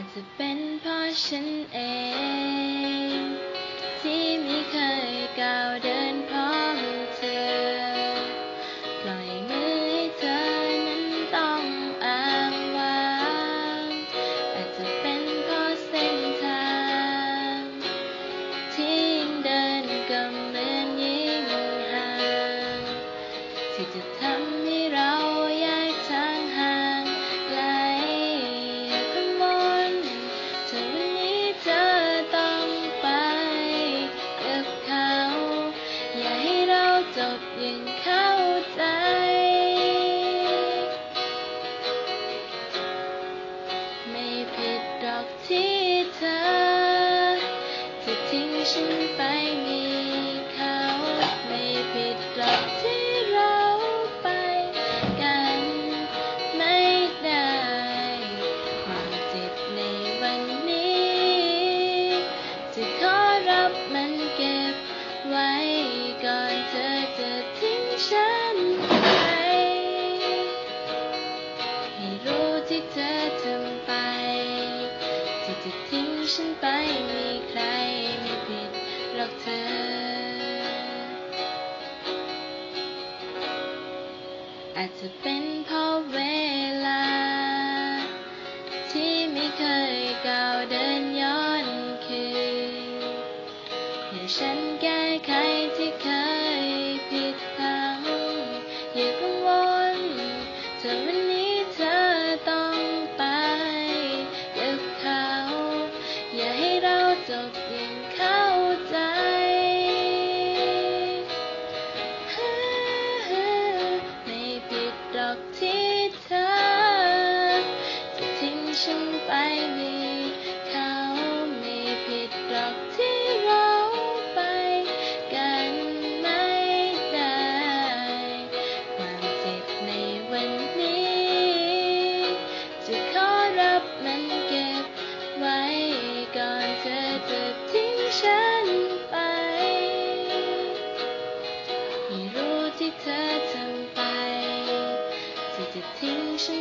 าจะเป็นเพราะฉันเอง ที่ไม่เคยก้าวเดินพร้อมเธอ ปล่อยมือให้เธอนั้นต้องอ้างว้างอาจจะเป็นเพราะเส้นทาง ที่ยิ่งเดินก็เหมือนยิ่งห่างที่จะทำ จบยังเข้าใจไม่ผิดดอกที่เธอจะทิ้งฉันไป ฉันไปมีใครไม่ผิดหรอกเธอ อาจจะเป็นเพราะเวลา ที่ไม่เคยก้าวเดินย้อนคืนให้ฉันแก้ไขที่เคย เร ไม่รู้ที่